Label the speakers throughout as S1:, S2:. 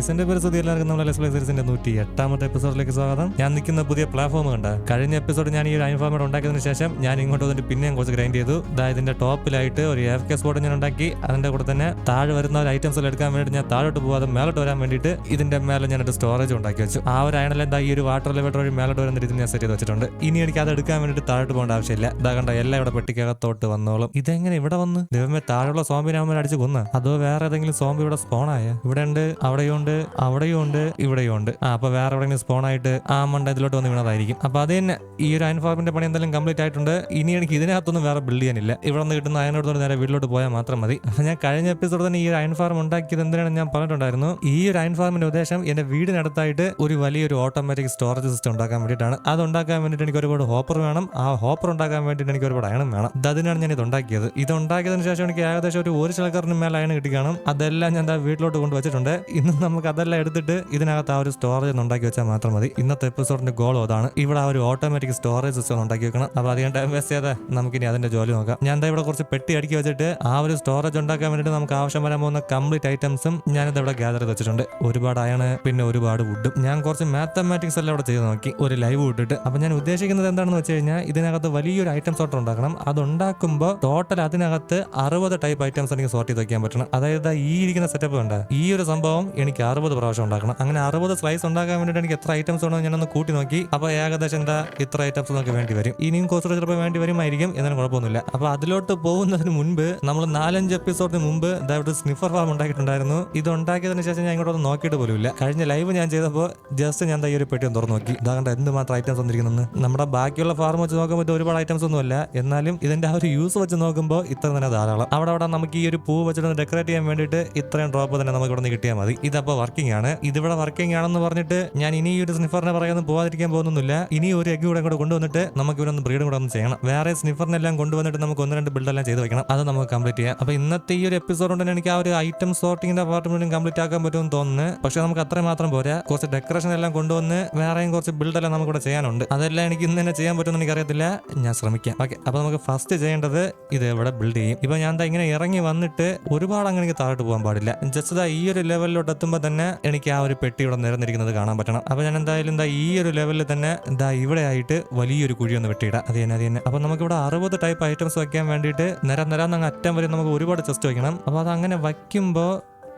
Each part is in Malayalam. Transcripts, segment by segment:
S1: ഗൈസ് പരിസ്ഥിതി എല്ലാവർക്കും നമ്മുടെ ലെസ് പ്ലേ സീരീസിന്റെ നൂറ്റി എട്ടാമത്തെ എപ്പിസോഡിലേക്ക് സ്വാഗതം. ഞാൻ നിൽക്കുന്ന പുതിയ പ്ലാറ്റ്ഫോം കണ്ട കഴിഞ്ഞ എപ്പിസോഡ് ഞാൻ ഈ ഒരു അനുഭവം ഉണ്ടാക്കിയതിന് ശേഷം ഞാൻ ഇങ്ങോട്ട് വന്നിട്ട് പിന്നെയും കുറച്ച് ഗ്രൈൻഡ് ചെയ്തു. അതായത് ഇതിന്റെ ടോപ്പിലായിട്ട് ഒരു എഫ് കെ സ്പോട്ട് ഞാൻ ഉണ്ടാക്കി. അതിന്റെ കൂടെ തന്നെ താഴെ വരുന്ന ഒരു ഐറ്റംസ് എടുക്കാൻ വേണ്ടി ഞാൻ താഴോട്ട് പോകാതെ മേലോട്ട് വരാൻ വേണ്ടിയിട്ട് ഇതിന്റെ മേലെ ഒരു സ്റ്റോറേജ് ഉണ്ടാക്കി വെച്ചു. ആ ഒരു അയണല എന്താ ഈ ഒരു വാട്ടർ ലെവൽ വഴി മേലോട്ട് വരുന്ന രീതിയിൽ ഞാൻ സെറ്റ് ചെയ്ത് വെച്ചിട്ടുണ്ട്. ഇനി എനിക്ക് അത് എടുക്കാൻ വേണ്ടിയിട്ട് താഴോട്ട് പോകേണ്ട ആവശ്യമില്ല. ഇതാ കണ്ട എല്ലാം ഇവിടെ പെട്ടിക്കകത്തോട്ട് വന്നോളും. ഇതെങ്ങനെ ഇവിടെ വന്ന്? ദൈവമേ താഴെയുള്ള സോംബിനാകുമ്പോൾ അടിച്ച് കൊന്ന. അതോ വേറെ ഏതെങ്കിലും സോംബി ഇവിടെ സ്പോണായ ഇവിടെ ഉണ്ട് അവിടെയും ഉണ്ട് അവിടെയും ഉണ്ട് ഇവിടെയും ഉണ്ട്. ആ അപ്പൊ വേറെ എവിടെയെങ്കിലും സ്പോൺ ആയിട്ട് ആ മണ്ട ഇതിലോട്ട് വന്ന് വീണതായിരിക്കും. അപ്പൊ അത് തന്നെ ഈ ഒരു അയൺ ഫാർമിന്റെ പണി എന്തായാലും കംപ്ലീറ്റ് ആയിട്ടുണ്ട്. ഇനി എനിക്ക് ഇതിനകത്തൊന്നും വേറെ ബിൽഡ് ചെയ്യാനില്ല. ഇവിടെ നിന്ന് കിട്ടുന്ന അയനോട് നേരെ വീട്ടിലോട്ട് പോയാൽ മാത്രം മതി. അപ്പൊ ഞാൻ കഴിഞ്ഞ എപ്പിസോഡ് തന്നെ ഈ ഒരു അയൺ ഉണ്ടാക്കിയത് എന്തിനാണ് ഞാൻ പറഞ്ഞിട്ടുണ്ടായിരുന്നു. ഈ ഒരു അയൺ ഫാർമിന്റെ ഉദ്ദേശം എന്റെ വീടിനടുത്തായിട്ട് ഒരു വലിയൊരു ഓട്ടോമാറ്റിക് സ്റ്റോറേജ് സിസ്റ്റം ഉണ്ടാക്കാൻ വേണ്ടിയിട്ടാണ്. അത് ഉണ്ടാക്കാൻ വേണ്ടിയിട്ട് എനിക്ക് ഒരുപാട് ഹോപ്പർ വേണം. ആ ഹോപ്പർ ഉണ്ടാക്കാൻ വേണ്ടിയിട്ട് എനിക്ക് ഒരുപാട് അയണം വേണം. അതിനാണ് ഞാൻ ഇത് ഉണ്ടാക്കിയത്. ഇത് ഉണ്ടാക്കിയതിന് ശേഷം എനിക്ക് ഏകദേശം ഒരു ഒരു ചിലക്കറിന് മേലെ അയൺ കിട്ടിക്കാണും. അതെല്ലാം ഞാൻ വീട്ടിലോട്ട് കൊണ്ടുവച്ചിട്ടുണ്ട്. ഇന്ന് നമുക്ക് അതെല്ലാം എടുത്തിട്ട് ഇതിനകത്ത് ആ ഒരു സ്റ്റോറേജ് ഉണ്ടാക്കി വെച്ചാൽ മാത്രം മതി. ഇന്നത്തെ എപ്പിസോഡിന്റെ ഗോൾ അതാണ്. ഇവിടെ ആ ഒരു ഓട്ടോമാറ്റിക് സ്റ്റോറേജ് സിസ്റ്റം ഉണ്ടാക്കി വെക്കണം. അപ്പൊ അധികം ടൈം വേസ്റ്റ് ചെയ്താൽ നമുക്കിനി അതിന്റെ ജോലി നോക്കാം. ഞാൻ എന്താ ഇവിടെ കുറച്ച് പെട്ടി അടുക്കി വെച്ചിട്ട് ആ ഒരു സ്റ്റോറേജ് ഉണ്ടാക്കാൻ വേണ്ടിയിട്ട് നമുക്ക് ആവശ്യം വരാൻ പോകുന്ന കംപ്ലീറ്റ് ഐറ്റംസും ഞാനിത് ഇവിടെ ഗ്യാദർ ചെയ്ത് വെച്ചിട്ടുണ്ട്. ഒരുപാട് അയണ് പിന്നെ ഒരുപാട് വുഡും ഞാൻ കുറച്ച് മാത്തമാറ്റിക്സ് എല്ലാം ഇവിടെ ചെയ്ത് നോക്കി. ഒരു ലൈവ് ഇട്ടിട്ട് അപ്പൊ ഞാൻ ഉദ്ദേശിക്കുന്നത് എന്താണെന്ന് വെച്ച് കഴിഞ്ഞാൽ ഇതിനകത്ത് വലിയൊരു ഐറ്റം സോർട്ടർ ഉണ്ടാക്കണം. അത് ഉണ്ടാക്കുമ്പോൾ ടോട്ടൽ അതിനകത്ത് അറുപത് ടൈപ്പ് ഐറ്റംസ് എനിക്ക് സോർട്ട് ചെയ്ത് വെക്കാൻ പറ്റണം. അതായത് ഈ ഇരിക്കുന്ന സെറ്റപ്പ് ഉണ്ട് ഈ ഒരു സംഭവം എനിക്ക് അറുപത് പ്രാവശ്യം ഉണ്ടാക്കണം. അങ്ങനെ അറുപത് സ്ലൈസ് ഉണ്ടാക്കാൻ വേണ്ടിയിട്ട് എനിക്ക് എത്ര ഐറ്റംസ് വേണോ ഞാനൊന്ന് കൂട്ടി നോക്കി. അപ്പൊ ഏകദേശം എന്താ ഇത്ര ഐറ്റംസ് നമുക്ക് വേണ്ടി വരും. ഇനിയും കുറച്ച് ചിലപ്പോൾ വേണ്ടി വരുമായിരിക്കും എന്നാലും കുഴപ്പമൊന്നുമില്ല. അപ്പൊ അതിലോട്ട് പോകുന്നതിന് മുൻപ് നമ്മൾ നാലഞ്ച് എപ്പിസോഡിന് മുമ്പ് ഇതായിട്ട് സ്നിഫർ ഫാം ഉണ്ടാക്കിയിട്ടുണ്ടായിരുന്നു. ഇത് ഉണ്ടാക്കിയതിന് ശേഷം ഞാൻ ഇങ്ങോട്ടൊന്ന് നോക്കിയിട്ട് ഇല്ല. കഴിഞ്ഞ ലൈവ് ഞാൻ ചെയ്തപ്പോൾ ജസ്റ്റ് ഞാൻ ഈ ഒരു പെട്ടി ഒന്ന് തുറന്നു നോക്കി. ഇതാകണ്ട എന്ത് മാത്രം ഐറ്റംസ് വന്നിരിക്കുന്നു നമ്മുടെ ബാക്കിയുള്ള ഫാം വെച്ച് നോക്കുമ്പോൾ ഇത് ഒരുപാട് ഐറ്റംസ് ഒന്നുമല്ല എന്നാലും ഇതിന്റെ ആ ഒരു യൂസ് വെച്ച് നോക്കുമ്പോൾ ഇത്ര തന്നെ ധാരാളം. അവിടെ അവിടെ നമുക്ക് ഈ ഒരു പൂ വെച്ചിട്ട് ഡെക്കറേറ്റ് ചെയ്യാൻ വേണ്ടിയിട്ട് ഇത്രയും ഡ്രോപ്പ് തന്നെ നമുക്ക് ഇവിടെ നിന്ന് കിട്ടിയാൽ മതി. ഇതപ്പോൾ വർക്കിംഗ് ആണ്. ഇതിവിടെ വർക്കിംഗ് ആണെന്ന് പറഞ്ഞിട്ട് ഞാൻ ഇനി ഈ ഒരു സ്നിഫറിനെ പറയാനൊന്നും പോകാതിരിക്കാൻ പോകുന്നില്ല ഇനി ഒരു എഗ് കൂടെ കൂടെ കൊണ്ടുവന്നിട്ട് നമുക്ക് ഇവരൊന്ന് ബ്രീഡും കൂടെ ഒന്ന് ചെയ്യണം. വേറെ സ്നിഫറിനെല്ലാം കൊണ്ടുവന്നിട്ട് നമുക്ക് ഒന്ന് രണ്ട് ബിൽഡെല്ലാം ചെയ്ത് വെക്കണം. അത് നമുക്ക് കംപ്ലീറ്റ് ചെയ്യാം. അപ്പൊ ഇന്നത്തെ ഈ ഒരു എപ്പിസോഡ് കൊണ്ട് എനിക്ക് ആ ഒരു ഐറ്റം സോർട്ടിങ്ങിന്റെ പാർട്ട് മുഴുവൻ കംപ്ലീറ്റ് ആക്കാൻ പറ്റുമെന്ന് തോന്നുന്നു. പക്ഷെ നമുക്ക് അത്രയും മാത്രം പോരാ. കുറച്ച് ഡെക്കറേഷൻ എല്ലാം കൊണ്ടുവന്ന് വേറെയും കുറച്ച് ബിൽഡെല്ലാം നമുക്ക് ഇവിടെ ചെയ്യാനുണ്ട്. അതെല്ലാം എനിക്ക് ഇന്ന് തന്നെ ചെയ്യാൻ പറ്റുമെന്ന് എനിക്കറിയത്തില്ല. ഞാൻ ശ്രമിക്കാം. ഓക്കെ അപ്പൊ നമുക്ക് ഫസ്റ്റ് ചെയ്യേണ്ടത് ഇത് ഇവിടെ ബിൽഡ് ചെയ്യും. ഇപ്പൊ ഞാൻ ഇങ്ങനെ ഇറങ്ങി വന്നിട്ട് ഒരുപാട് അങ്ങനെ താഴോട്ട് പോകാൻ പാടില്ല. ജസ്റ്റ് ഈ ഒരു ലെവലിലോട്ട് എത്തുമ്പോൾ തന്നെ എനിക്ക് ആ ഒരു പെട്ടി ഇവിടെ നിരന്നിരിക്കുന്നത് കാണാൻ പറ്റണം. അപ്പോൾ ഞാൻ എന്തായാലും എന്താ ഈ ഒരു ലെവലിൽ തന്നെ എന്താ ഇവിടെ ആയിട്ട് വലിയൊരു കുഴി ഒന്ന് വെട്ടിയിടാം. അത് തന്നെ അത് തന്നെ. അപ്പോൾ നമുക്ക് ഇവിടെ അറുപത് ടൈപ്പ് ഐറ്റംസ് വയ്ക്കാൻ വേണ്ടിയിട്ട് നിര നിരാന്നങ്ങ് അറ്റം വരെ നമുക്ക് ഒരുപാട് ചെസ്റ്റ് വയ്ക്കണം അപ്പോൾ അത് അങ്ങനെ വയ്ക്കുമ്പോൾ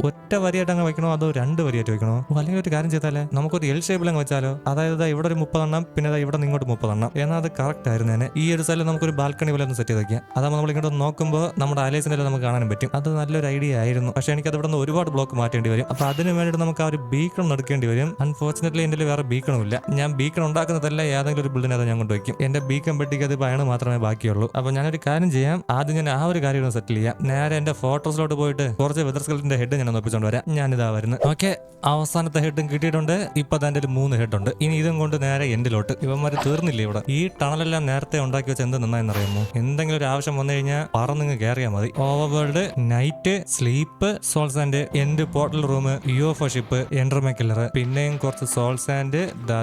S1: ഒറ്റ വരിയായിട്ട് അങ്ങ് വെക്കണോ? അതോ രണ്ട് വരിയായിട്ട് വെക്കണോ? അല്ലെങ്കിൽ ഒരു കാര്യം ചെയ്താലേ നമുക്കൊരു എൽ ഷേപ്പിൽ അങ്ങ് വെച്ചാലോ? അതായത് ഇവിടെ ഒരു മുപ്പതെണ്ണം പിന്നെ ഇവിടെ നിന്ന് ഇങ്ങോട്ട് മുപ്പതെണ്ണം. എന്നാൽ അത് കറക്റ്റ് ആയിരുന്നു തന്നെ ഈ ഒരു സ്ഥലം നമുക്കൊരു ബാൽക്കണി പോലെ ഒന്ന് സെറ്റ് ചെയ്ത് വെക്കാം. അതാകുമ്പോൾ നമ്മൾ ഇങ്ങോട്ട് നോക്കുമ്പോൾ നമ്മുടെ അലേസിനെ നമുക്ക് കാണാനും പറ്റും. അത് നല്ലൊരു ഐഡിയ ആയിരുന്നു. പക്ഷേ എനിക്ക് അത് ഇവിടെ നിന്ന് ഒരുപാട് ബ്ലോക്ക് മാറ്റേണ്ടി വരും. അപ്പൊ അതിന് വേണ്ടിയിട്ട് നമുക്ക് ആ ഒരു ബീക്കൺ എടുക്കേണ്ടി വരും. അൺഫോർച്ചുനേറ്റ്ലി എന്റെ വേറെ ബീക്കണും ഇല്ല. ഞാൻ ബീക്കൺ ഉണ്ടാക്കുന്നതല്ല ഏതെങ്കിലും ഒരു ബിൽഡിനകത്ത് ഞാൻ കൊണ്ടുവയ്ക്കും എന്റെ ബീക്കൺ പെട്ടിക്ക് അത് പയണ് മാത്രമേ ബാക്കിയുള്ളൂ. അപ്പൊ ഞാനൊരു കാര്യം ചെയ്യാം. ആദ്യം ഞാൻ ആ ഒരു കാര്യം സെറ്റിൽ ചെയ്യാം. നേരെ എന്റെ ഫോട്ടോസിലോട്ട് പോയിട്ട് കുറച്ച് വെതർ സ്കെൽറ്റിന്റെ ഹെഡ് ഞാൻ ഒന്ന് ഒപ്പിച്ചോണ്ട് വരാം. ഞാനിതാ വരുന്നത്. ഓക്കെ അവസാനത്തെ ഹെഡും കിട്ടിയിട്ടുണ്ട്. ഇപ്പൊ തന്റെ മൂന്ന് ഹെഡ് ഉണ്ട്. ഇനി ഇതും കൊണ്ട് നേരെ എൻഡിലോട്ട്. ഇവന്മാര് തീർന്നില്ല ഇവിടെ? ഈ ടണലെല്ലാം നേരത്തെ ഉണ്ടാക്കി വെച്ച് എന്ത് നന്നായെന്നറിയാമോ? എന്തെങ്കിലും ഒരു ആവശ്യം വന്നു കഴിഞ്ഞാൽ പറന്നിങ്ങ് കയറിയാൽ മതി. Over world night sleep souls and end portal room UFO ship enderman killer പിന്നെയും കുറച്ച് സോൾസ് ആൻഡ്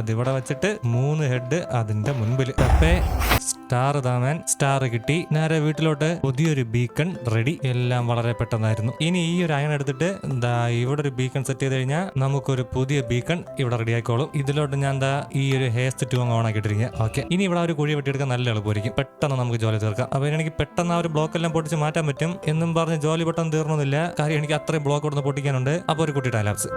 S1: ഇവിടെ വെച്ചിട്ട് മൂന്ന് ഹെഡ് അതിന്റെ മുൻപിൽ അപ്പേ സ്റ്റാർ താമൻ സ്റ്റാർ കിട്ടി. നേരെ വീട്ടിലോട്ട് പുതിയൊരു ബീക്കൺ റെഡി എല്ലാം വളരെ പെട്ടെന്നായിരുന്നു. ഇനി ഈ ഒരു അയൺ എടുത്തിട്ട് ദാ ഇവിടെ ഒരു ബീക്കൺ സെറ്റ് ചെയ്ത് കഴിഞ്ഞാൽ നമുക്കൊരു പുതിയ ബീക്കൺ ഇവിടെ റെഡി ആയിക്കോളും. ഇതിലോട്ട് ഞാൻ ദാ ഈ ഒരു ഹേസ്റ്റ് ടു ഓൺ ആക്കിയിട്ടിരിക്കുക ഓക്കെ ഇനി ഇവിടെ ഒരു കുഴി വെട്ടിയെടുക്കാൻ നല്ല എളുപ്പമായിരിക്കും. പെട്ടെന്ന് നമുക്ക് ജോലി തീർക്കാം. അപ്പൊ എനിക്ക് പെട്ടെന്ന് ആ ഒരു ബ്ലോക്ക് എല്ലാം പൊട്ടിച്ച് മാറ്റാൻ പറ്റും. എന്നും പറഞ്ഞ് ജോലി പെട്ടെന്ന് തീർന്നൊന്നുമില്ല. കാര്യം എനിക്ക് അത്രയും ബ്ലോക്ക് കൊടുത്ത് പൊട്ടിക്കാനുണ്ട്. അപ്പോൾ ഒരു കുട്ടി ടൈലാപ്സ്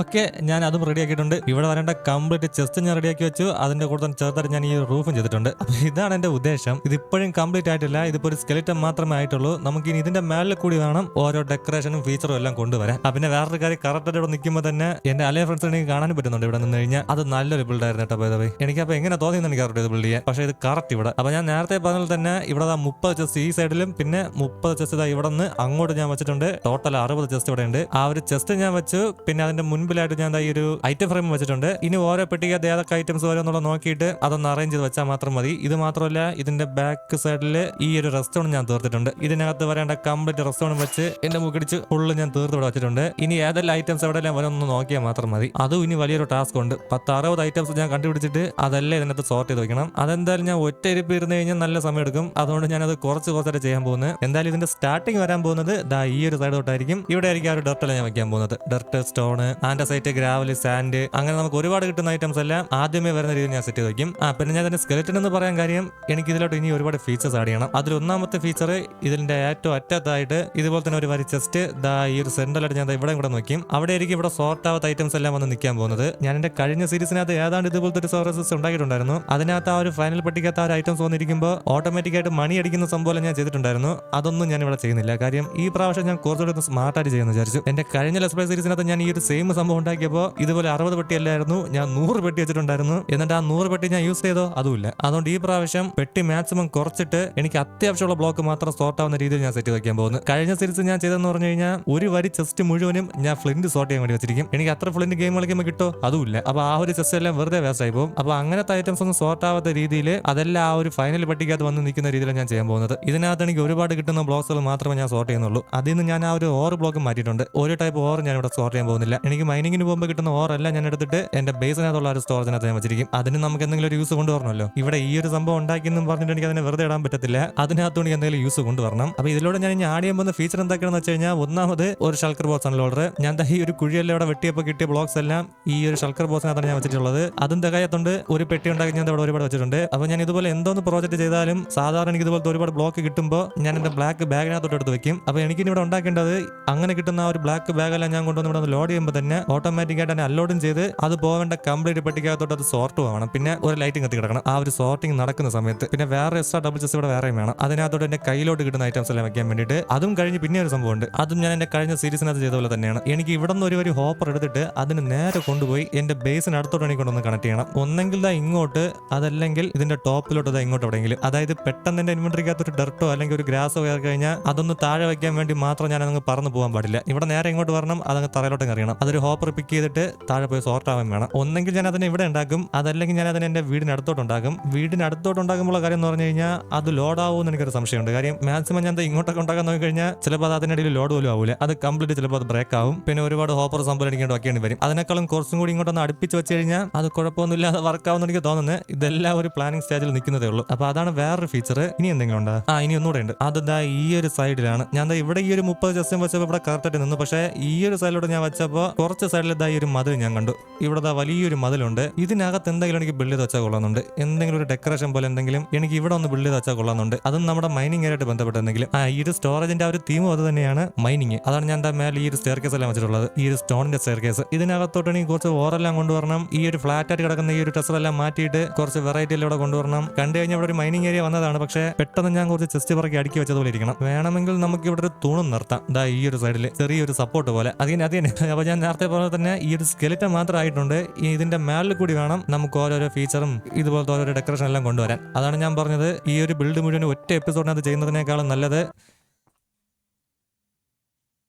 S1: ഓക്കെ ഞാൻ അതും റെഡി ആക്കിയിട്ടുണ്ട്. ഇവിടെ വരേണ്ട കംപ്ലീറ്റ് ചെസ്റ്റ് ഞാൻ റെഡിയാക്കി വെച്ചു. അതിന്റെ കൂടെ തന്നെ ചേർത്തായിട്ട് ഞാൻ ഈ റൂഫും ചെയ്തിട്ടുണ്ട്. അപ്പൊ ഇതാണ് എന്റെ ഉദ്ദേശം. ഇത് ഇപ്പോഴും കംപ്ലീറ്റ് ആയിട്ടില്ല. ഇതിപ്പോ ഒരു സ്കെലിറ്റം മാത്രമേ ആയിട്ടുള്ളൂ. നമുക്ക് ഇനി ഇതിന്റെ മേളിൽ കൂടി വേണം ഓരോ ഡെക്കറേഷനും ഫീച്ചറും എല്ലാം കൊണ്ടുവരാൻ. ആ പിന്നെ വേറൊരു കാര്യം കറക്റ്റ് ഇവിടെ നിൽക്കുമ്പോൾ തന്നെ എന്റെ അലയ ഫ്രണ്ട്സ് എനിക്ക് കാണാൻ പറ്റുന്നുണ്ട് ഇവിടെ നിന്ന് കഴിഞ്ഞാൽ. അത് നല്ലൊരു ബിൽഡ് ആയിരുന്നു കേട്ടോ ബൈ എനിക്ക് അപ്പൊ എങ്ങനെ തോന്നിയെന്ന് എനിക്ക് കറക്റ്റ് ബിൽഡ് ചെയ്യാൻ. പക്ഷേ ഇത് കറക്റ്റ് ഇവിടെ. അപ്പൊ ഞാൻ നേരത്തെ പറഞ്ഞാൽ തന്നെ ഇവിടെ മുപ്പത് ചെസ്റ്റ് ഈ സൈഡിലും പിന്നെ മുപ്പത് ചെസ്റ്റ് ഇതാ ഇവിടെ നിന്ന് അങ്ങോട്ട് ഞാൻ വെച്ചിട്ടുണ്ട്. ടോട്ടൽ അറുപത് ചെസ്റ്റ് ഇവിടെ ഉണ്ട് ആ ഒരു ചെസ്റ്റ് ഞാൻ വെച്ചു. പിന്നെ അതിന്റെ മുൻപിലായിട്ട് ഞാൻ ഈ ഒരു ഐറ്റം ഫ്രെയിം വെച്ചിട്ടുണ്ട്. ഇനി ഓരോ പെട്ടിക ഏതൊക്കെ ഐറ്റംസ് വരും എന്നുള്ളത് നോക്കിയിട്ട് അതൊന്ന് അറേഞ്ച് ചെയ്ത് വെച്ചാൽ മാത്രം മതി. ഇത് മാത്രമല്ല ഇതിന്റെ ബാക്ക് സൈഡിൽ ഈ ഒരു റെസ്റ്റോറന്റ് ഞാൻ തീർത്തിട്ടുണ്ട്. ഇതിനകത്ത് വരേണ്ട കംപ്ലീറ്റ് റെസ്റ്റോറന്റ് വെച്ച് എന്റെ മുക്കിടിച്ച് ഫുള്ള് ഞാൻ തീർത്ത് ഇവിടെ വെച്ചിട്ടുണ്ട്. ഇനി ഏതെല്ലാം ഐറ്റംസ് എവിടെയെല്ലാം ഒന്ന് നോക്കിയാൽ മാത്രം മതി. അതും ഇനി വലിയൊരു ടാസ്ക് ഉണ്ട്. പത്ത് അറുപത് ഐറ്റംസ് ഞാൻ കണ്ടുപിടിച്ചിട്ട് അതെല്ലാം ഇതിനകത്ത് സോർട്ട് ചെയ്ത് വെക്കണം. അതെന്തായാലും ഞാൻ ഒറ്റ ഇരിപ്പ് ഇരുന്ന് കഴിഞ്ഞാൽ നല്ല സമയം എടുക്കും. അതുകൊണ്ട് ഞാനത് കുറച്ച് കുറച്ചായിട്ട് ചെയ്യാൻ പോകുന്നത്. എന്തായാലും ഇതിന്റെ സ്റ്റാർട്ടിങ് വരാൻ പോകുന്നത് ദാ ഈ ഒരു സൈഡ് തൊട്ടായിരിക്കും. ഇവിടെ ആയിരിക്കും ആ ഒരു ഡർട്ടല്ല ഞാൻ വെക്കാൻ പോകുന്നത്. Dirt stone andesite gravel sand അങ്ങനെ നമുക്ക് ഒരുപാട് കിട്ടുന്ന ഐറ്റംസ് എല്ലാം ആദ്യമേ വരുന്ന രീതിയിൽ ഞാൻ സെറ്റ് ചെയ്ത് വെക്കും ആ പിന്നെ ഞാൻ തന്നെ സ്കെലറ്റൻ എന്ന് പറയാൻ കാര്യം എനിക്ക് ഇതിലോട്ട് ഇനി ഒരുപാട് ഫീച്ചേഴ്സ് ആഡ് ചെയ്യണം. അതിൽ ഒന്നാമത്തെ ഫീച്ചർ ഇതിന്റെ ഏറ്റവും അറ്റത്തായിട്ട് ഇതുപോലെ തന്നെ ഒരു വരി ചെസ്റ്റ് ദാ ഈ ഒരു സെന്ററിലായിട്ട് ഞാൻ ഇവിടെ കൂടെ നോക്കും. അവിടെ ആയിരിക്കും ഇവിടെ സോർട്ട് ആവാത്ത ഐറ്റംസ് എല്ലാം വന്ന് നിൽക്കാൻ പോകുന്നത്. ഞാൻ എന്റെ കഴിഞ്ഞ സീരീസിനകത്ത് ഏതാണ്ട് ഇതുപോലത്തെ ഒരു സർവീസസ് ഉണ്ടാക്കിയിട്ടുണ്ടായിരുന്നു. അതിനകത്ത് ആ ഒരു ഫൈനൽ പട്ടികത്ത് ആ ഒരു ഐറ്റംസ് വന്നിരിക്കുമ്പോൾ ഓട്ടോമാറ്റിക് ആയിട്ട് മണി അടിക്കുന്ന സംഭവം ഞാൻ ചെയ്തിട്ടുണ്ടായിരുന്നു. അതൊന്നും ഞാൻ ഇവിടെ ചെയ്യുന്നില്ല. കാര്യം ഈ പ്രാവശ്യം ഞാൻ കുറച്ചുകൂടി സ്മാർട്ടായിട്ട് ചെയ്യുന്നു വിചാരിച്ചു. എന്റെ കഴിഞ്ഞ ലെസ്പ്ലൈ സീരീസിനകത്ത് ഞാൻ ഈ ഒരു സെയിം സംഭവം ഉണ്ടാക്കിയപ്പോൾ ഇതുപോലെ അറുപത് പെട്ടി അല്ലായിരുന്നു ഞാൻ നൂറ് പെട്ടി വെച്ചിട്ടുണ്ടായിരുന്നു. എന്നിട്ട് ആ നൂറ് പെട്ടി ഞാൻ യൂസ് ചെയ്തോ? അതുമില്ല. അതുകൊണ്ട് ഈ പ്രാവശ്യം പെട്ടി മാക്സിമം കുറച്ചിട്ട് എനിക്ക് അത്യാവശ്യമുള്ള ബ്ലോക്ക് മാത്രം സോർട്ട് ആവുന്ന രീതിയിൽ ഞാൻ സെറ്റ് വെക്കാൻ പോകുന്നു. കഴിഞ്ഞ സീരീസ് ഞാൻ ചെയ്തെന്ന് പറഞ്ഞു കഴിഞ്ഞാൽ ഒരു വരി ചെസ്റ്റ് മുഴുവനും ഞാൻ ഫ്ലിന്റ് സോർട്ട് ചെയ്യാൻ വേണ്ടി വെച്ചിരിക്കും. എനിക്ക് അത്ര ഫ്ലിന്റ് ഗെയിം കളിക്കുമ്പോൾ കിട്ടോ? അതുമില്ല. അപ്പൊ ആ ഒരു ചെസ്റ്റ് എല്ലാം വെറുതെ വേസ്റ്റ് ആയി പോകും. അപ്പൊ അങ്ങനത്തെ ഐറ്റംസ് ഒന്നും സോർട്ട് ആവാത്ത രീതിയിൽ അതെല്ലാം ആ ഒരു ഫൈനൽ പട്ടികത്ത് വന്ന് നിൽക്കുന്ന രീതിയിലാണ് ഞാൻ ചെയ്യാൻ പോകുന്നത്. ഇതിനകത്ത് എനിക്ക് ഒരുപാട് കിട്ടുന്ന ബ്ലോക്സുകൾ മാത്രമേ ഞാൻ സോർട്ട് ചെയ്യുന്നുള്ളൂ. അതിൽ നിന്ന് ഞാൻ ആ ഒരു ഓർ ബ്ലോക്ക് മാറ്റിയിട്ടുണ്ട്. ഒരു ടൈപ്പ് ഓർ ഞാൻ ഇവിടെ സോർട്ട് ചെയ്യാൻ പോകുന്നില്ല. എനിക്ക് മൈനിങ്ങിന് പോകുമ്പോൾ കിട്ടുന്ന ഓർ എല്ലാം ഞാൻ എടുത്തിട്ട് എന്റെ ബേസിനകത്തുള്ള ഒരു സ്റ്റോറേജിനകത്ത് ഞാൻ വെച്ചിരിക്കും. അതിന് നമുക്ക് എന്തെങ്കിലും ഒരു യൂസ് കൊണ്ടുവരണമല്ലോ. ഇവിടെ ഈ ഒരു സംഭവം ഉണ്ടാക്കിയെന്നും പറഞ്ഞിട്ട് എനിക്ക് അതിനെ വെറുതെ ഇടാൻ പറ്റത്തില്ല. അതിനകത്തുകൊണ്ട് എന്തെങ്കിലും യൂസ് കൊണ്ടുവരണം. അപ്പൊ ഇതിലൂടെ ഞാൻ ഇനി ആഡ് ചെയ്യാൻ പോകുന്ന ഫീച്ചർ എന്തൊക്കെയാണെന്ന് വെച്ച് കഴിഞ്ഞാൽ ഒന്നാമത് ഒരു ഷൾക്കർ ബോക്സ് ആണ് ലോഡർ ഞാൻ ഈ ഒരു കുഴിയെല്ലാം ഇവിടെ വെട്ടിയപ്പോൾ കിട്ടിയ ബ്ലോക്സ് എല്ലാം ഈ ഒരു ഷൾക്കർ ബോക്സിനകത്താണ് ഞാൻ വെച്ചിട്ടുള്ളത്. അതും തികയത്തുണ്ട് ഒരു പെട്ടി ഉണ്ടാക്കി ഞാൻ ഇവിടെ ഒരുപാട് വെച്ചിട്ടുണ്ട്. അപ്പൊ ഞാൻ ഇതുപോലെ എന്തോന്ന് പ്രോജക്റ്റ് ചെയ്താലും സാധാരണ എനിക്ക് ഇതുപോലത്തെ ഒരുപാട് ബ്ലോക്ക് കിട്ടുമ്പോൾ ഞാൻ എന്റെ ബ്ലാക്ക് ബാഗിനകത്തോട്ട് എടുത്ത് വെക്കും. അപ്പൊ എനിക്ക് ഇവിടെ ഉണ്ടാക്കേണ്ടത് അങ്ങനെ കിട്ടുന്ന ആ ഒരു ബ്ലാക്ക് ബാഗെല്ലാം ഞാൻ കൊണ്ടുവന്ന് ഇവിടെ ലോഡ് ചെയ്യുമ്പോൾ തന്നെ ഓട്ടോമാറ്റിക് ആയിട്ട് തന്നെ അൺലോഡും ചെയ്ത് അത് പോകേണ്ട കംപ്ലീറ്റ് പെട്ടിക്കകത്തോട്ട് അത് സോർട്ട് ആവണം. പിന്നെ ഒരു ലൈറ്റിംഗ് കത്തി കിടക്കണം. ആ ഒരു സോർട്ടിംഗ് നടക്കുന്ന സമയത്ത് പിന്നെ വേറെ എക്സ്ട്രാ ഡബിൾ ചെസ് ഇവിടെ വേറെയും വേണം. അതിനകത്തോട്ട് എന്റെ കയ്യിലോട്ട് കിട്ടുന്ന ഐറ്റംസ് എല്ലാം വെക്കാൻ വേണ്ടിയിട്ട് അതും കഴിഞ്ഞ് പിന്നെ ഒരു സംഭവമുണ്ട് അതും ഞാൻ എന്റെ കഴിഞ്ഞ സീരീസിനകത്ത് ചെയ്ത പോലെ തന്നെയാണ്. എനിക്ക് ഇവിടെ നിന്ന് ഒരു ഒരു ഹോപ്പർ എടുത്തിട്ട് അതിന് നേരെ കൊണ്ടുപോയി എന്റെ ബേസിന് അടുത്തോട്ട് എനിക്ക് കൊണ്ടൊന്ന് കണക്ട് ചെയ്യണം. ഒന്നെങ്കിൽ ദാ ഇങ്ങോട്ട് അതല്ലെങ്കിൽ ഇതിന്റെ ടോപ്പിലോട്ട് ദാ ഇങ്ങോട്ട് എവിടെയെങ്കിലും. അതായത് പെട്ടെന്ന് എന്റെ ഇൻവെന്ററിക്കകത്ത് ഒരു ഡർട്ടോ അല്ലെങ്കിൽ ഒരു ഗ്രാസോ കയറി കഴിഞ്ഞാൽ അതൊന്ന് താഴെ വെക്കാൻ വേണ്ടി മാത്രം ഞാൻ അങ്ങ് പറന്ന് പോകാൻ പാടില്ല. ഇവിടെ നേരെ ഇങ്ങോട്ട് വരണം അതങ്ങ് തറയിലോട്ട് കറിയണം അതൊരു പിക്ക് ചെയ്തിട്ട് താഴെ പോയി സോർട്ട് ആവാൻ വേണം. ഒന്നെങ്കിൽ ഞാൻ അതിനെ ഇവിടെ ഉണ്ടാക്കും അതല്ലെങ്കിൽ ഞാൻ അതിനെ എന്റെ വീടിനടുത്തോട്ട് ഉണ്ടാക്കും. വീടിനടുത്തോട്ട് ഉണ്ടാക്കുമ്പോൾ കാര്യം എന്ന് പറഞ്ഞു കഴിഞ്ഞാൽ അത് ലോഡ് ആവുമെന്ന് എനിക്കൊരു സംശയമുണ്ട്. കാര്യം മാക്സിമം ഞാൻ ഇങ്ങോട്ടൊക്കെ ഉണ്ടാക്കാൻ നോക്കി കഴിഞ്ഞാൽ ചിലപ്പോൾ അത് അതിനിടയിൽ ലോഡ് പോലും ആവില്ല അത് കംപ്ലീറ്റ് ചിലപ്പോൾ അത് ബ്രേക്ക് ആവും. പിന്നെ ഒരുപാട് ഹോപ്പർ സംഭവം എനിക്കേണ്ടി വയ്ക്കേണ്ടി വരും. അതിനേക്കാളും കുറച്ചും കൂടി ഇങ്ങോട്ടൊന്ന് അടുപ്പിച്ച് വെച്ച് കഴിഞ്ഞാൽ അത് കുഴപ്പമൊന്നുമില്ലാതെ വർക്ക് ആവുമെന്ന് എനിക്ക് തോന്നുന്നത് ഇതെല്ലാം ഒരു പ്ലാനിങ് സ്റ്റേജിൽ നിൽക്കുന്നതേ ഉള്ളൂ. അപ്പൊ അതാണ് വേറൊരു ഫീച്ചർ ഇനി എന്തെങ്കിലും ഉണ്ടോ? ആ ഇനി ഒന്നുകൂടെ ഉണ്ട്. അത് ദാ ഈ ഒരു സൈഡിലാണ് ഞാൻ ഇവിടെ ഈ ഒരു മുപ്പത് ജസ്റ്റും വെച്ചപ്പോൾ ഇവിടെ കറക്റ്റായിട്ട് നിന്നു. പക്ഷേ ഈ ഒരു സൈഡിലൂടെ ഞാൻ വെച്ചപ്പോൾ കുറച്ച് ദാ ഈ ഒരു മതിൽ ഞാൻ കണ്ടു. ഇവിടെ വലിയൊരു മതിലുണ്ട്. ഇതിനകത്ത് എന്തെങ്കിലും എനിക്ക് ബിൽഡ് വെച്ചാൽ കൊള്ളാന്നുണ്ട് എന്തെങ്കിലും ഒരു ഡെക്കറേഷൻ പോലെ എന്തെങ്കിലും എനിക്ക് ഇവിടെ ഒന്ന് ബിൽഡ് വെച്ചാൽ കൊള്ളാന്നുണ്ട് അതും നമ്മുടെ മൈനിങ് ആയിട്ട് ബന്ധപ്പെട്ട എന്തെങ്കിലും ആ ഈ ഒരു സ്റ്റോറേജിന്റെ ആ ഒരു തീമും അത് തന്നെയാണ് മൈനിങ് അതാണ് ഞാൻ എന്താ മേലെ ഈ ഒരു സ്റ്റെയർ കേസ് എല്ലാം വെച്ചിട്ടുള്ളത്. ഈ ഒരു സ്റ്റോണിന്റെ സ്റ്റെയർ കേസ് ഇതിനകത്തോട്ട് എനിക്ക് കുറച്ച് ഓറെല്ലാം കൊണ്ടുവരണം. ഈ ഒരു ഫ്ലാറ്റ് ആയിട്ട് കിടക്കുന്ന ഈ ഒരു ടെസ്സറെല്ലാം മാറ്റിയിട്ട് കുറച്ച് വെറൈറ്റി എല്ലാം ഇവിടെ കൊണ്ടുവരണം. കണ്ടു കഴിഞ്ഞാൽ ഇവിടെ ഒരു മൈനിങ് ഏരിയ വന്നതാണ്. പക്ഷേ പെട്ടെന്ന് ഞാൻ കുറച്ച് ചെസ്റ്റ് പറക്കി അടുക്കി വെച്ചതുപോലെ ഇരിക്കണം. വേണമെങ്കിൽ നമുക്ക് ഇവിടെ ഒരു തൂണും നിർത്താം. ദാ ഈ ഒരു സൈഡിൽ ചെറിയൊരു സപ്പോർട്ട് പോലെ. അതിന് അതിന് അപ്പൊ ഞാൻ നേരത്തെ പറഞ്ഞ തന്നെ ഈ ഒരു സ്കെലിറ്റൻ മാത്രമായിട്ടുണ്ട്. ഇതിന്റെ മേളിൽ കൂടി വേണം നമുക്ക് ഓരോരോ ഫീച്ചറും ഇതുപോലത്തെ ഓരോരോ ഡെക്കറേഷൻ എല്ലാം കൊണ്ടുവരാൻ. അതാണ് ഞാൻ പറഞ്ഞത്. ഈ ഒരു ബിൽഡ് മുഴുവൻ ഒറ്റ എപ്പിസോഡിനകത്ത് ചെയ്യുന്നതിനേക്കാളും നല്ലത്.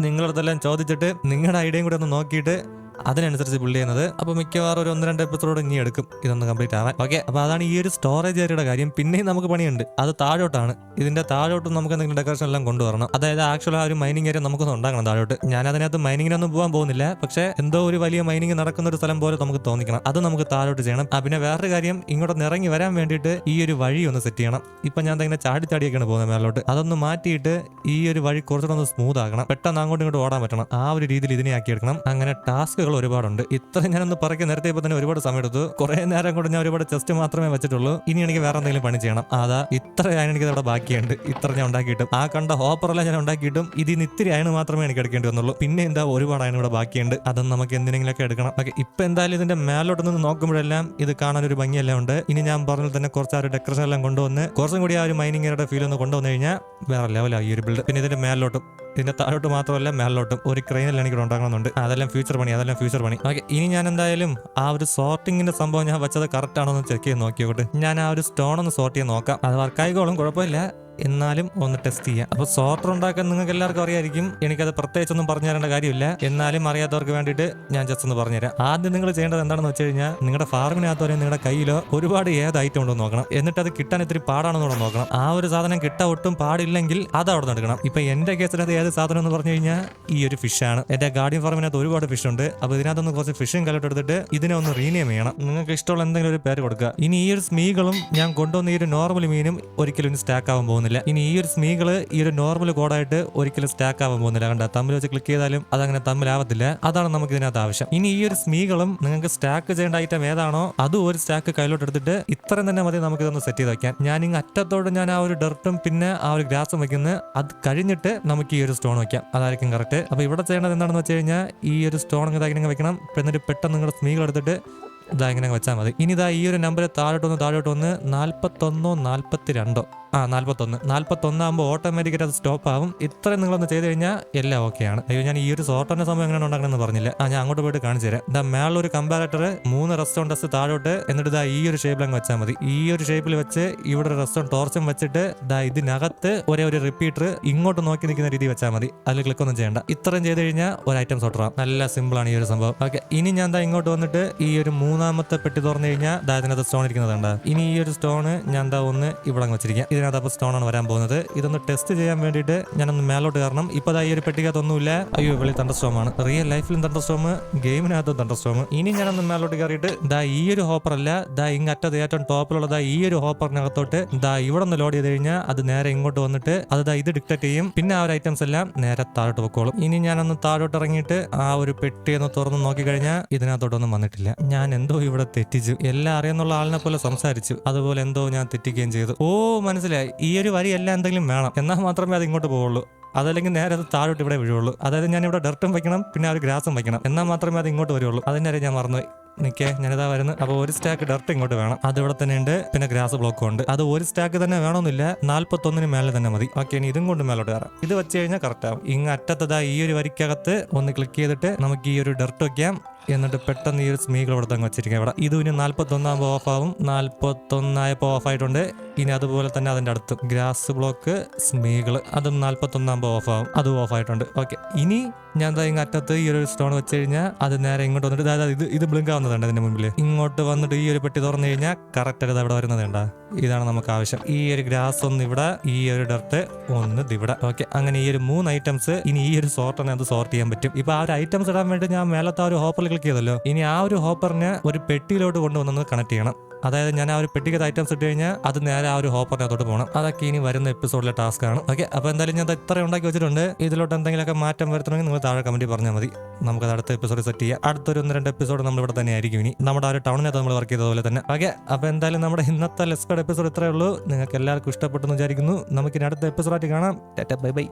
S1: നിങ്ങളടുത്തെല്ലാം ചോദിച്ചിട്ട് നിങ്ങളുടെ ഐഡിയയും കൂടെ ഒന്ന് നോക്കിയിട്ട് അതിനനുസരിച്ച് ബിൽഡ് ചെയ്യുന്നത്. അപ്പോൾ മിക്കവാറും ഒരു ഒന്ന് രണ്ട് എപ്പിസോഡ് ഇനി എടുക്കും. ഇതൊന്ന് കംപ്ലീറ്റ് ആവാൻ. ഓക്കെ അപ്പോൾ അതാണ് ഈ ഒരു സ്റ്റോറേജ് ഏരിയയുടെ കാര്യം. പിന്നെയും നമുക്ക് പണിയുണ്ട്. അത് താഴോട്ടാണ്. ഇതിന്റെ താഴോട്ടും നമുക്ക് എന്തെങ്കിലും ഡെക്കറേഷൻ എല്ലാം കൊണ്ടുവരണം. അതായത് ആക്ച്വൽ ആ ഒരു മൈനിങ് ഏരിയ നമുക്കൊന്ന് ഉണ്ടാക്കണം താഴോട്ട്. ഞാൻ അതിനകത്ത് മൈനിങ്ങിനൊന്നും പോകാൻ പോകുന്നില്ല. പക്ഷേ എന്തോ ഒരു വലിയ മൈനിങ് നടക്കുന്ന ഒരു സ്ഥലം പോലെ നമുക്ക് തോന്നിക്കണം. അത് നമുക്ക് താഴോട്ട് ചെയ്യണം. ആ പിന്നെ വേറൊരു കാര്യം ഇങ്ങോട്ട് ഇറങ്ങി വരാൻ വേണ്ടിയിട്ട് ഈ ഒരു വഴി ഒന്ന് സെറ്റ് ചെയ്യണം. ഇപ്പൊ ഞാൻ ഇങ്ങനെ ചാടി ചാടിയൊക്കെയാണ് പോകുന്നത് മേലോട്ട് അതൊന്ന് മാറ്റിയിട്ട് ഈ ഒരു വഴി കുറച്ചുകൂടെ ഒന്ന് സ്മൂത്ത് ആക്കണം. പെട്ടെന്ന് അങ്ങോട്ടും ഇങ്ങോട്ട് ഓടാൻ പറ്റണം. ആ ഒരു രീതിയിൽ ഇതിനെ ആക്കിയെടുക്കണം. അങ്ങനെ ടാസ്കുകൾ ഒരുപാടുണ്ട്. ഇത്ര ഞാനൊന്ന് പറക്കി നിർത്തിയപ്പോൾ തന്നെ ഒരുപാട് സമയം എടുത്തു കുറെ നേരം കൊണ്ട് ഞാൻ ഒരുപാട് ചെസ്റ്റ് മാത്രമേ വെച്ചിട്ടുള്ളൂ. ഇനി എനിക്ക് വേറെ എന്തെങ്കിലും പണി ചെയ്യണം. അതാ ഇത്ര അയൺ എനിക്ക് അവിടെ ബാക്കിയുണ്ട്. ഇത്ര ഞാൻ ഉണ്ടാക്കിയിട്ടും. ആ കണ്ട ഹോപ്പറെല്ലാം ഞാൻ ഉണ്ടാക്കിയിട്ടും ഇതിന് ഇത്തിരി അയൺ മാത്രമേ എനിക്ക് എടുക്കേണ്ടി വന്നുള്ളൂ. പിന്നെ എന്താ ഒരുപാട് അയൺ ഇവിടെ ബാക്കിയുണ്ട്. അതും നമുക്ക് എന്തിനെങ്കിലുമൊക്കെ എടുക്കണം. ഓക്കെ ഇപ്പൊ എന്തായാലും ഇതിന്റെ മേലോട്ട് നിന്ന് നോക്കുമ്പോഴെല്ലാം ഇത് കാണാൻ ഒരു ഭംഗിയെല്ലാം ഉണ്ട്. ഇനി ഞാൻ പറഞ്ഞ തന്നെ കുറച്ച് ആ ഒരു ഡെക്കറേഷൻ എല്ലാം കൊണ്ടുവന്ന് കുറച്ചും കൂടി ആ ഒരു മൈനിങ്ങിയുടെ ഫീൽ ഒന്ന് കൊണ്ടുവന്നു കഴിഞ്ഞാൽ വേറെ ലെവലായി ഈ ഒരു ബിൽഡ് പിന്നെ ഇതിന്റെ മേലോട്ടും. ഇതിന്റെ താഴോട്ട് മാത്രമല്ല മേലോട്ടും ഒരു ക്രെയിനിൽ എനിക്ക് ഇവിടെ ഉണ്ടാക്കണമെന്നുണ്ട് അതെല്ലാം ഫ്യൂച്ചർ പണി അതെല്ലാം ഫ്യൂച്ചർ പണി. ഓക്കെ ഇനി ഞാൻ എന്തായാലും ആ ഒരു സോർട്ടിങ്ങിന്റെ സംഭവം ഞാൻ വെച്ചത് കറക്റ്റ് ആണോ എന്ന് ചെക്ക് ചെയ്ത് നോക്കിയോട്ട് ഞാൻ ആ ഒരു സ്റ്റോൺ ഒന്ന് സോർട്ട് ചെയ്ത് നോക്കാം. അത് വർക്കായിക്കോളും കുഴപ്പമില്ല. എന്നാലും ഒന്ന് ടെസ്റ്റ് ചെയ്യാം. അപ്പോൾ സോർട്ടർ ഉണ്ടാക്കാൻ നിങ്ങൾക്ക് എല്ലാവർക്കും അറിയായിരിക്കും. എനിക്കത് പ്രത്യേകിച്ചൊന്നും പറഞ്ഞു തരേണ്ട കാര്യമില്ല. എന്നാലും അറിയാത്തവർക്ക് വേണ്ടിയിട്ട് ഞാൻ ജസ്റ്റ് ഒന്ന് പറഞ്ഞുതരാം ആദ്യം നിങ്ങൾ ചെയ്യേണ്ടത് എന്താണെന്ന് വെച്ച് കഴിഞ്ഞാൽ നിങ്ങളുടെ ഫാർമിനകത്തോ നിങ്ങളുടെ കയ്യിലോ ഒരുപാട് ഏത് ഐറ്റം ഉണ്ടോ നോക്കണം. എന്നിട്ട് അത് കിട്ടാൻ ഇത്തിരി പാടാണെന്ന് കൂടെ നോക്കണം. ആ ഒരു സാധനം കിട്ടാൻ ഒട്ടും പാടില്ലെങ്കിൽ അത് അവിടെ നടക്കണം ഇപ്പൊ എന്റെ കേസിനകത്ത് ഏത് സാധനം എന്ന് പറഞ്ഞു കഴിഞ്ഞാൽ ഈ ഒരു ഫിഷാണ് എന്റെ ഗാർഡിയൻ ഫാർമിനകത്ത് ഒരുപാട് ഫിഷ് ഉണ്ട്. അപ്പൊ ഇതിനകത്തൊന്ന് കുറച്ച് ഫിഷും കലട്ടെടുത്തിട്ട് ഇതിനെ ഒന്ന് റീനെയിം ചെയ്യണം. നിങ്ങൾക്ക് ഇഷ്ടമുള്ള എന്തെങ്കിലും ഒരു പേര് കൊടുക്കുക. ഇനി ഈ ഒരു സ്മീകളും ഞാൻ കൊണ്ടുവന്ന ഈ ഒരു നോർമൽ മീനും ഒരിക്കലും സ്റ്റാക്ക് ആവാൻ പോകുന്നില്ല. ഇനി ഈ ഒരു സ്മീകൾ ഈ ഒരു നോർമൽ കോഡായിട്ട് ഒരിക്കലും സ്റ്റാക്ക് ആവാൻ പോകുന്നില്ല. കണ്ട തമ്മിൽ വെച്ച് ക്ലിക്ക് ചെയ്താലും അതങ്ങനെ തമ്മിലാവത്തില്ല അതാണ് നമുക്ക് ഇതിനകത്ത് ആവശ്യം. ഇനി ഈ ഒരു സ്മീകളും നിങ്ങൾക്ക് സ്റ്റാക്ക് ചെയ്യേണ്ട ഐറ്റം ഏതാണോ അതും ഒരു സ്റ്റാക്ക് കയ്യിലോട്ട് എടുത്തിട്ട് ഇത്രയും തന്നെ മതി നമുക്ക് ഇതൊന്ന് സെറ്റ് ചെയ്ത് വെക്കാൻ. ഞാൻ ഇങ്ങ് അറ്റത്തോട് ഞാൻ ആ ഒരു ഡർട്ടും പിന്നെ ആ ഒരു ഗ്രാസും വെക്കുന്നത് അത് കഴിഞ്ഞിട്ട് നമുക്ക് ഈ ഒരു സ്റ്റോൺ വെക്കാം. അതായിരിക്കും കറക്റ്റ് അപ്പൊ ഇവിടെ ചെയ്യേണ്ടത് എന്താണെന്ന് വെച്ച് കഴിഞ്ഞാൽ ഈ ഒരു സ്റ്റോൺ ഇങ്ങനെ വെക്കണം. എന്നിട്ട് പെട്ടെന്ന് നിങ്ങളുടെ സ്മീകൾ എടുത്തിട്ട് ഇതാ ഇങ്ങനെ വെച്ചാൽ മതി. ഇനി ഇതാ ഈ ഒരു നമ്പർ താഴോട്ടൊന്ന് താഴോട്ടൊന്ന് നാൽപ്പത്തൊന്നോ നാൽപ്പത്തി രണ്ടോ ആ നാൽപ്പത്തൊന്ന് നാൽപ്പത്തൊന്ന് ആകുമ്പോൾ ഓട്ടോമാറ്റിക്കായിട്ട് അത് സ്റ്റോപ്പ് ആവും. ഇത്രയും നിങ്ങളൊന്ന് ചെയ്ത് കഴിഞ്ഞാൽ എല്ലാം ഓക്കെയാണ് അയ്യോ ഞാൻ ഈ ഒരു സോർട്ടറിന്റെ സമയം എങ്ങനെ ഉണ്ടാക്കണമെന്ന് പറഞ്ഞില്ല. ആ ഞാൻ അങ്ങോട്ട് പോയിട്ട് കാണിച്ചു തരാം. ഇതാ മേളിലൊരു കമ്പാരേറ്റർ മൂന്ന് റെസ്റ്റോറന്റ് ഡസ്റ്റ് താഴോട്ട്. എന്നിട്ട് ഇതാ ഈ ഒരു ഷേപ്പിൽ അങ്ങ് വെച്ചാൽ മതി. ഈ ഒരു ഷേപ്പിൽ വെച്ച് ഇവിടെ ഒരു റെസ്റ്റോറന്റ് ടോർച്ചും വെച്ചിട്ട് ദാ ഇതിനകത്ത് ഒരേ ഒരു റിപ്പീറ്റർ ഇങ്ങോട്ട് നോക്കി നിൽക്കുന്ന രീതി വെച്ചാൽ മതി. അതിൽ ക്ലിക്ക് ഒന്നും ചെയ്യേണ്ട. ഇത്രയും ചെയ്ത് കഴിഞ്ഞാൽ ഒരു ഐറ്റം സോട്ടറാം നല്ല സിമ്പിളാണ് ഈ ഒരു സംഭവം. ഓക്കെ ഇനി ഞാൻ ദാ ഇങ്ങോട്ട് വന്നിട്ട് ഈ ഒരു മൂന്നാമത്തെ പെട്ടി തുറന്നു കഴിഞ്ഞാൽ ദാ ഇതിനകത്ത് സ്റ്റോൺ ഇരിക്കുന്നത് ഇനി ഈ ഒരു സ്റ്റോൺ ഞാൻ ദാ ഒന്ന് ഇവിടെ അങ്ങ് വെച്ചിരിക്കാം. ഇതിനകത്ത് അപ്പോൾ സ്റ്റോൺ ആണ് വരാൻ പോകുന്നത്. ഇതൊന്ന് ടെസ്റ്റ് ചെയ്യാൻ വേണ്ടിയിട്ട് ഞാനൊന്ന് മേലോട്ട് കയറണം. ഇപ്പൊ ദാ ഈ ഒരു പെട്ടിക്കകത്തൊന്നുമില്ല അയ്യോ വെളി തണ്ടർ സ്റ്റോം ആണ്. റിയൽ ലൈഫിലും തണ്ടർ സ്റ്റോം ഗെയിമിനകത്തും തണ്ടർ സ്റ്റോം ഇനി ഞാനൊന്ന് മേലോട്ട് കയറിയിട്ട് ദാ ഈ ഒരു ഹോപ്പർ അല്ല ദാ ഇങ്ങറ്റത് ഏറ്റവും ടോപ്പിലുള്ള ദാ ഈ ഒരു ഹോപ്പറിനകത്തോട്ട് ദാ ഇവിടെ നിന്ന് ലോഡ് ചെയ്ത് കഴിഞ്ഞാൽ അത് നേരെ ഇങ്ങോട്ട് വന്നിട്ട് അത് ദാ ഇത് ഡിക്റ്റേറ്റ് ചെയ്യും. പിന്നെ ആ ഒരു ഐറ്റംസ് എല്ലാം നേരെ താഴോട്ട് പൊക്കോളും. ഇനി ഞാനൊന്ന് താഴോട്ട് ഇറങ്ങിയിട്ട് ആ ഒരു പെട്ടി ഒന്ന് തുറന്ന് നോക്കിക്കഴിഞ്ഞാൽ ഇതിനകത്തോട്ടൊന്നും വന്നിട്ടില്ല. ഞാൻ എന്തോ ഇവിടെ തെറ്റിച്ചു. എല്ലാം അറിയുന്നുള്ള ആളിനെ പോലെ സംസാരിച്ചു. അതുപോലെ എന്തോ ഞാൻ തെറ്റിക്കുകയും ചെയ്തു. ഓ മനസ്സിലായി. ഈ ഒരു വരി എല്ലാം എന്തെങ്കിലും വേണം. എന്നാൽ മാത്രമേ അത് ഇങ്ങോട്ട് പോവുള്ളൂ. അതല്ലെങ്കിൽ നേരെ അത് താഴോട്ട് ഇവിടെ വീഴുള്ളൂ. അതായത് ഞാൻ ഇവിടെ ഡർട്ടും വയ്ക്കണം പിന്നെ ആ ഒരു ഗ്രാസും വയ്ക്കണം. എന്നാൽ മാത്രമേ അത് ഇങ്ങോട്ട് വരുള്ളൂ. അതിന്റെ ഞാൻ മറന്നുപോയി. നിക്കേ ഞാനിതാ വരുന്നത്. അപ്പോൾ ഒരു സ്റ്റാക്ക് ഡർട്ട് ഇങ്ങോട്ട് വേണം. അത് ഇവിടെ തന്നെ ഉണ്ട്. പിന്നെ ഗ്രാസ് ബ്ലോക്കും ഉണ്ട്. അത് ഒരു സ്റ്റാക്ക് തന്നെ വേണമെന്നില്ല. നാൽപ്പത്തൊന്നിന് മേലെ തന്നെ മതി. ഓക്കെ ഇനി ഇതും കൊണ്ട് മേലോട്ട് കയറാം. ഇത് വെച്ച് കഴിഞ്ഞാൽ കറക്റ്റ് ആവും. ഇങ്ങ് അറ്റത്തതാ ഈ ഒരു വരിക്കകത്ത് ഒന്ന് ക്ലിക്ക് ചെയ്തിട്ട് നമുക്ക് ഈ ഒരു ഡർട്ട് വെക്കാം എന്നിട്ട് പെട്ടെന്ന് ഈ ഒരു സ്മീകൾ ഇവിടെ തന്നെ വെച്ചിരിക്കുക ഇവിടെ ഇത് ഇനി നാൽപ്പത്തൊന്നാകുമ്പോൾ ഓഫ് ആവും. നാല്പത്തൊന്നായപ്പോൾ ഓഫ് ആയിട്ടുണ്ട്. ഇനി അതുപോലെ തന്നെ അതിന്റെ അടുത്ത് ഗ്രാസ് ബ്ലോക്ക് സ്മീകൾ അതും നാൽപ്പത്തൊന്നാകുമ്പോൾ ഓഫ് ആവും. അതും ഓഫ് ആയിട്ടുണ്ട്. ഓക്കെ ഇനി ഞാൻ ഇങ്ങ് അറ്റത്ത് ഈ ഒരു സ്റ്റോൺ വെച്ച് കഴിഞ്ഞാൽ അത് നേരെ ഇങ്ങോട്ട് വന്നിട്ട് ദാ ഇത് ഇത് ബ്ലിങ്ക് ആവുന്നതുണ്ട് ഇതിന്റെ മുമ്പിൽ ഇങ്ങോട്ട് വന്നിട്ട് ഈ ഒരു പെട്ടി തുറന്നു കഴിഞ്ഞാൽ കറക്റ്റ് ഇത് അവിടെ വരുന്നത് ഉണ്ടാ ഇതാണ് നമുക്ക് ആവശ്യം. ഈ ഒരു ഗ്രാസ് ഒന്ന് ഇവിടെ ഈ ഒരു ഡർട്ട് ഒന്ന് ഇവിടെ. ഓക്കെ അങ്ങനെ ഈ ഒരു മൂന്ന് ഐറ്റംസ് ഇനി ഈ ഒരു സോർട്ടിനെ അത് സോർട്ട് ചെയ്യാൻ പറ്റും. ഇപ്പൊ ആ ഒരു ഐറ്റംസ് ഇടാൻ വേണ്ടി ഞാൻ മേലത്തെ ആ ഒരു ഹോപ്പറിൽ ക്ലിക്ക് ചെയ്തല്ലോ. ഇനി ആ ഒരു ഹോപ്പറിനെ ഒരു പെട്ടിയിലോട്ട് കൊണ്ടുവന്നത് കണക്ട് ചെയ്യണം. അതായത് ഞാൻ ആ ഒരു പെട്ടിക്കത്ത് ഐറ്റംസ് ഇട്ട് കഴിഞ്ഞാൽ അത് നേരെ ആ ഒരു ഹോപ്പറിനകത്തോട്ട് പോകണം. അതൊക്കെ ഇനി വരുന്ന എപ്പിസോഡിലെ ടാസ്ക് ആണ്. ഓക്കെ അപ്പോൾ എന്തായാലും ഞാൻ ഇത്ര ഉണ്ടാക്കി വെച്ചിട്ടുണ്ട്. ഇതിലോട്ട് എന്തെങ്കിലുമൊക്കെ മാറ്റം വരുത്തണമെങ്കിൽ നിങ്ങൾ താഴെ കമന്റ് പറഞ്ഞാൽ മതി. നമുക്ക് അടുത്ത എപ്പിസോഡ് സെറ്റ് ചെയ്യാം. അടുത്തൊരു ഒന്ന് രണ്ട് എപ്പിസോഡ് നമ്മൾ ഇവിടെ തന്നെ ആയിരിക്കും ഇനി. നമ്മുടെ ആ ഒരു ടൗണിനകത്ത് നമ്മൾ വർക്ക് ചെയ്തതുപോലെ തന്നെ. ഓക്കെ അപ്പോൾ എന്തായാലും നമ്മുടെ ഇന്നത്തെ ലെസ്കഡ് എപ്പിസോഡ് ഇത്രയേ ഉള്ളൂ. നിങ്ങൾക്ക് എല്ലാവർക്കും ഇഷ്ടപ്പെട്ടെന്ന് വിചാരിക്കുന്നു. നമുക്കിനി അടുത്ത എപ്പിസോഡായിട്ട് കാണാം. Bye bye